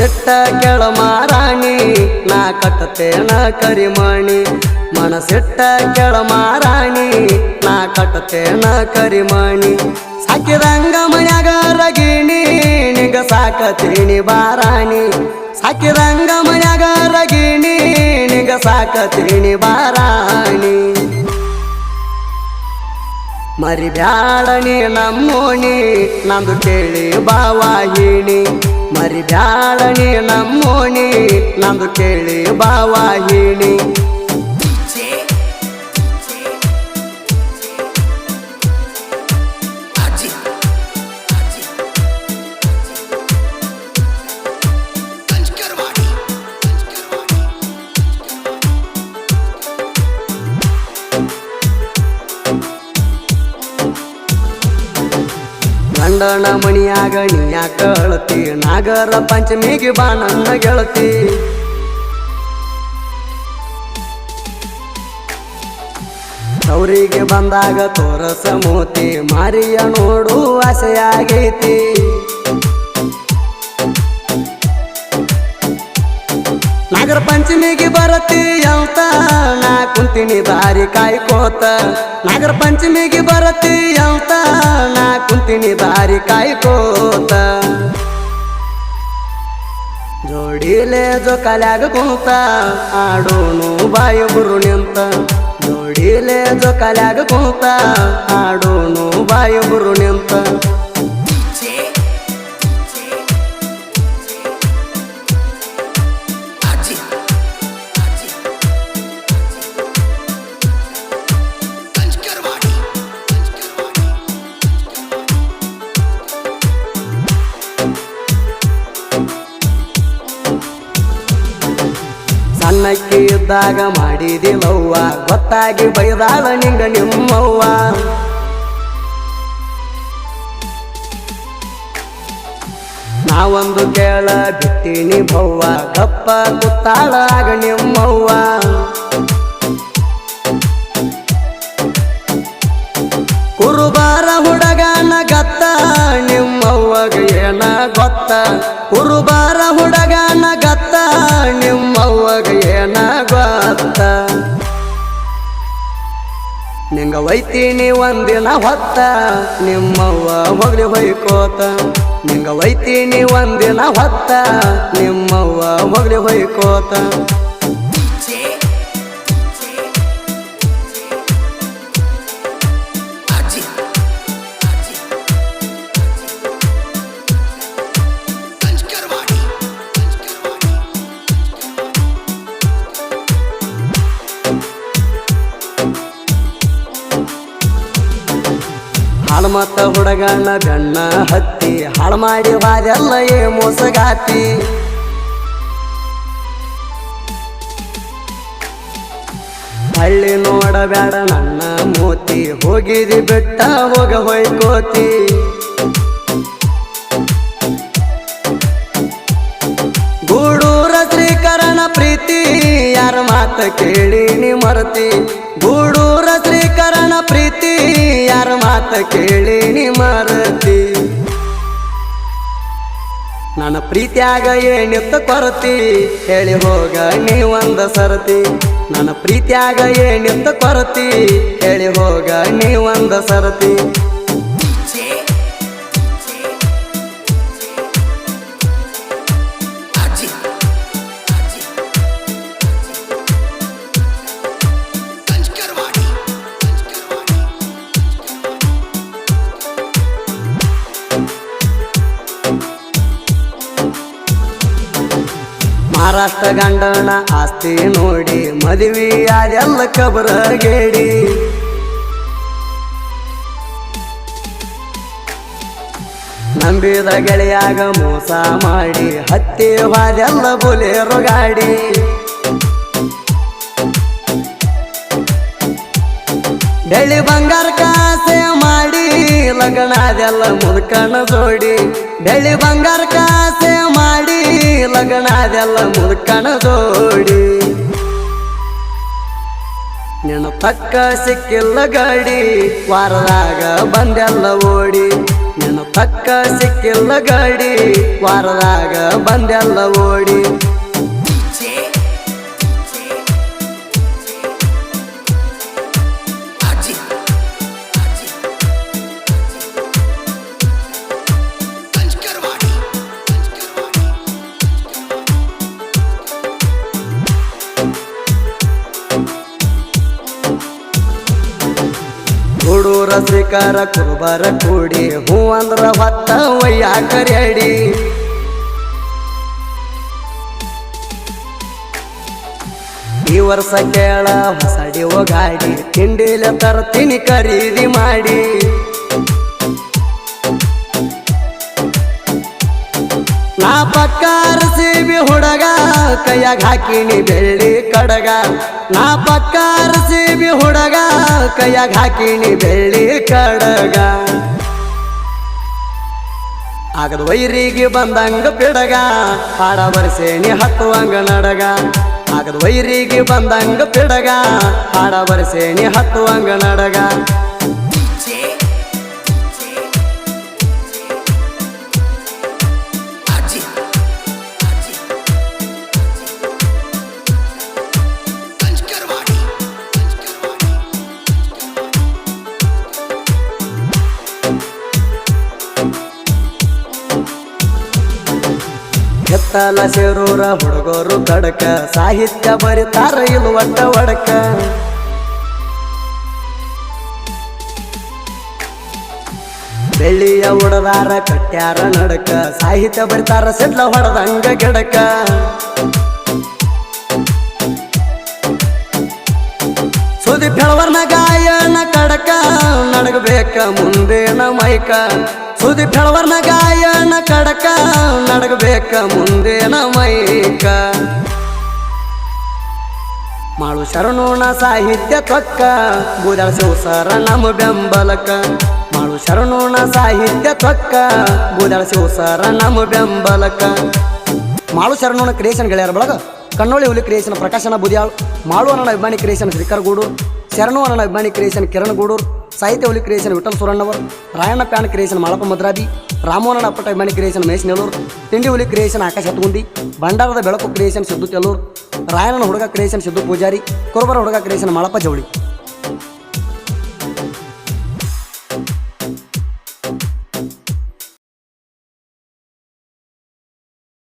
ಮನಸಿಟ್ಟ ಕೆಳ ಮಾರಾಣಿ, ನಾ ಕಟ್ಟತೇನ ಕರಿಮಣಿ. ಮನಸಿಟ್ಟ ಕೆಳ ಮಾರಾಣಿ, ನಾ ಕಟ್ಟತೇನ ಕರಿಮಣಿ. ಸಾಕಿದಂಗ ಮನ್ಯಾಗ ರಗಿಣಿ, ನಿಂಗ ಸಾಕತೀನಿ ಬಾರಾಣಿ. ಸಾಕಿದಂಗ ಮನ್ಯಾಗ ರಗಿಣಿ, ನಿಂಗ ಸಾಕತೀನಿ ಬಾರಾಣಿ. ಮರಿ ಬ್ಯಾಡಣಿ ನಮ್ಮೋಣಿ, ನಂದು ಕೇಳಿ ಬಾವಾಹಿಣಿ. ಮರಿ ಬ್ಯಾಡಣಿ ನಮ್ಮೋಣಿ ನಂದು ಕೇಳಿ ಬಾವಾಹಿಣಿ ಗಂಡನ ಮಣಿಯಾಗ ನೀಯ ಕಳತಿ ನಾಗರ ಪಂಚಮಿಗೆ ಬಾ ನನ್ನ ಗೆಳತಿ. ಅವರಿಗೆ ಬಂದಾಗ ತೋರಸ ಮೋತಿ, ಮಾರಿಯ ನೋಡು ಆಸೆಯಾಗೈತಿ. ಪಂಚಮಿಗೆ ಬರತಿ ಅಂತ ನಾ ಕುಂತಿನಿ ದಾರಿ ಕಾಯ್ಕೋತ ನಾಗರ ಪಂಚಮಿಗೆ ಬರತಿ ಅಂತ ನಾ ಕುಂತಿನಿ ದಾರಿ ಕಾಯ್ಕೋತ ಜೋಡಿಲೆ ಜೋಕಾಲಾಗ ಕುಂತ ಆಡೋನು ಗುರು ನಿಂತ. ಜೋಡಿಲೆ ಜೋಕಾಲಾಗ ಕುಂತ ಆಡೋನು ಗುರು ನಿಂತ. ಇದ್ದಾಗ ಮಾಡಿದಿಲ್ಲವ್ವ. ಗೊತ್ತಾಗಿ ಬೈದಾಳ ನಿಂಗ ನಿಮ್ಮವ್ವ. ನಾವೊಂದು ಕೇಳ ಬಿಟ್ಟಿನಿ ಭವ್ವ ಕಪ್ಪ ಕುತ್ತಾಳ ನಿಮ್ಮವ್ವ. ಏನ ಗೊತ್ತ? ಕುರುಬಾರ ಹುಡಗನ ಗತ್ತ? ನಿಮ್ಮವ್ವಗ ಏನ ಗೊತ್ತ? ನಿಂಗ ಒಯ್ತೀನಿ ಒಂದಿನ ಹೊತ್ತ? ನಿಮ್ಮವ್ವ ಹೋಗ್ಲಿ ಹೊಯ್ಕೋತ? ನಿಂಗ ಒಯ್ತೀನಿ ಒಂದಿನ ಹೊತ್ತ? ನಿಮ್ಮವ್ವ ಹೋಗ್ಲಿ ಹೊಯ್ಕೋತ? ಹಾಳ್ಮತ್ತ ಹುಡುಗಣ್ಣ ಗಣ್ಣ ಹತ್ತಿ ಹಾಳು ಮಾಡಿ ಬಾರೆಲ್ಲ ಏ ಮೋಸಗಾತಿ. ಹಳ್ಳಿ ನೋಡಬೇಡ ನನ್ನ ಮೋತಿ ಹೋಗಿರಿ ಬೆಟ್ಟ ಹೋಗ ಹೋಯ್ಕೋತಿ. ಗೂಡೂರ ಶ್ರೀಕರಣ ಪ್ರೀತಿ, ಯಾರ ಮಾತ ಕೇಳಿ ನೀ ಮರತಿ. ಗೂಡೂರ ಶ್ರೀಕರಣ ಪ್ರೀತಿ ಮಾತ ಕೇಳಿ ನೀ ಮರತಿ. ನನ್ನ ಪ್ರೀತಿಯಾಗ ಏನಿತ್ತ ಕೊರತಿ? ಹೇಳಿ ಹೋಗ ನೀ ಒಂದ ಸರತಿ. ನನ್ನ ಪ್ರೀತಿಯಾಗ ಏನಿತ್ತ ಕೊರತಿ? ಹೇಳಿ ಹೋಗ ನೀ ಒಂದ ಸರತಿ. ಮಹಾರಾಷ್ಟ್ರ ಗಂಡನ ಆಸ್ತಿ ನೋಡಿ ಮದುವೆ ಕಬರ ಕಬರಗೇಡಿ ನಂಬಿದ ಗೆಳೆಯಾಗ ಮೋಸ ಮಾಡಿ ಹತ್ತಿ ಹಾದೆಲ್ಲ ಬುಲೇರು ಗಾಡಿ ಬೆಳ್ಳಿ ಬಂಗಾರ ಕಾಸೆ ಮಾಡಿ ಲಗ್ನ ಅದೆಲ್ಲ ಮುದುಕನ ಜೋಡಿ. ಬೆಳ್ಳಿ ಬಂಗಾರ ಕಾಸೆ ಲಗ್ನಾದೆಲ್ಲ ಜೋಡಿ ನಿನ್ನ ತಕ್ಕ ಸಿಕ್ಕಿಲ್ಲ ಗಾಡಿ, ವಾರದಾಗ ಬಂದೆಲ್ಲ ಓಡಿ. ತಕ್ಕ ಸಿಕ್ಕಿಲ್ಲ ಗಾಡಿ, ವಾರದಾಗ ಬಂದೆಲ್ಲ ಓಡಿ. ಹುಡೂರ ಶ್ರೀಕಾರ ಕುರುಬರ ಕೂಡಿ. ಹೂ ಅಂದ್ರ ಹೊತ್ತ ಒಯ್ಯಾಕರಿ ಅಡಿ ಈ ವರ್ಷ ಕೇಳ ಹೊಸಡಿ ಗಾಡಿ ತಿಂಡಿಲ ತರ್ತೀನಿ ಖರೀದಿ ಮಾಡಿ. ನಾ ಪಕ್ಕಾರ ಸೀಬಿ ಹುಡಗ, ಕೈಯಾಗ ಹಾಕಿನಿ ಬೆಳ್ಳಿ ಕಡಗ. ನಾ ಪಕ್ಕಾರ ಸೀಬಿ ಹುಡಗ, ಕೈಯಾಗ ಹಾಕಿನಿ ಬೆಳ್ಳಿ ಕಡಗ. ಆಗದ ವೈರಿಗೆ ಬಂದಂಗ ಪಿಡಗ, ಹಾಡ ಬರ್ಸೇನಿ ಹತ್ತುವಂಗ ನಡಗ. ಆಗದ ವೈರಿಗೆ ಬಂದಂಗ ಪಿಡಗ, ಹಾಡ ಬರ್ಸೇನಿ ಹತ್ತುವಂಗ ನಡಗ. ಎತ್ತಲ ಸೇರೂರ ಹುಡುಗರು ತಡಕ. ಸಾಹಿತ್ಯ ಬರಿತಾರ ಇದು ಒಟ್ಟ ಒಡಕ. ಬೆಳ್ಳಿಯ ಹುಡದಾರ ಕಟ್ಟ್ಯಾರ ನಡಕ. ಸಾಹಿತ್ಯ ಬರಿತಾರ ಸಿಡ್ಲ ಹೊಡೆದಂಗ ಗಿಡಕ. ಸುದಿ ಹೇಳವರ್ನ ಗಾಯನ ಕಡಕ. ನಡಗಬೇಕ ಮುಂದೇನ ಮೈಕ. ಸುದಿ ಫೆಳವರ್ನ ಗಾಯನ ಕಡಕ, ನಡಗಬೇಕ ಮುಂದೇನ ಮೈಕ ಮಾಳು ಶರಣೋಣ ಸಾಹಿತ್ಯ ತೊಕ್ಕ ಬೂದಳ ಶಿವಸರ ನಮ್ಮ ಬೆಂಬಲಕ. ಮಾಳು ಶರಣೋಣ ಸಾಹಿತ್ಯ ತೊಕ್ಕ ಬೂದಳ ಶಿವಸರ ನಮ್ಮ ಬೆಂಬಲಕ. ಮಾಳು ಶರಣೋಣ ಕ್ರಿಯೇಷನ್ ಗೆಳೆಯರ ಬಳಗ, ಕಣ್ಣೋಳಿ ಹುಲಿ ಕ್ರಿಯೇಷನ್ ಪ್ರಕಾಶನ ಬುದಿಯಾಳು. ಮಾಳು ಅನ್ನೋ ಅಭಿಮಾನಿ ಕ್ರಿಯೇಷನ್ ಶ್ರೀಕರ್ ಗೂಡೂರು ಶರಣು ಅನ್ನೋ ಅಭಿಮಾನಿ ಕ್ರಿಯೇಷನ್ ಕಿರಣ್ ಗೂಡೂರ್ ಸಾಹಿತ್ಯ ಹುಲಿ creation Vittal Surannavar Rayanna fan creation Malappa Madrabi ರಾಮೋಹನ ಅಪ್ಪಟ ಅಭಿಮಾನಿ ಕ್ರಿಯೇಷನ್ ಮಹೇಶ್ ನೆಲ್ಲೂರ್ ತಿಂಡಿ ಹುಲಿ ಕ್ರಿಯೇಷನ್ ಆಕಾಶ ಹತ್ಗುಂದಿ ಭಂಡಾರದ ಬೆಳಕು ಕ್ರಿಯೇಷನ್ ಸಿದ್ದು ತೆಲ್ಲೂರ್ ರಾಯಣ್ಣನ ಹುಡುಗ ಕ್ರಿಯೇಷನ್ ಸಿದ್ದು ಪೂಜಾರಿ ಕುರುಬರ ಹುಡುಗ ಕ್ರಿಯೇಷನ್ ಮಾಳಪ್ಪ ಜವಳಿ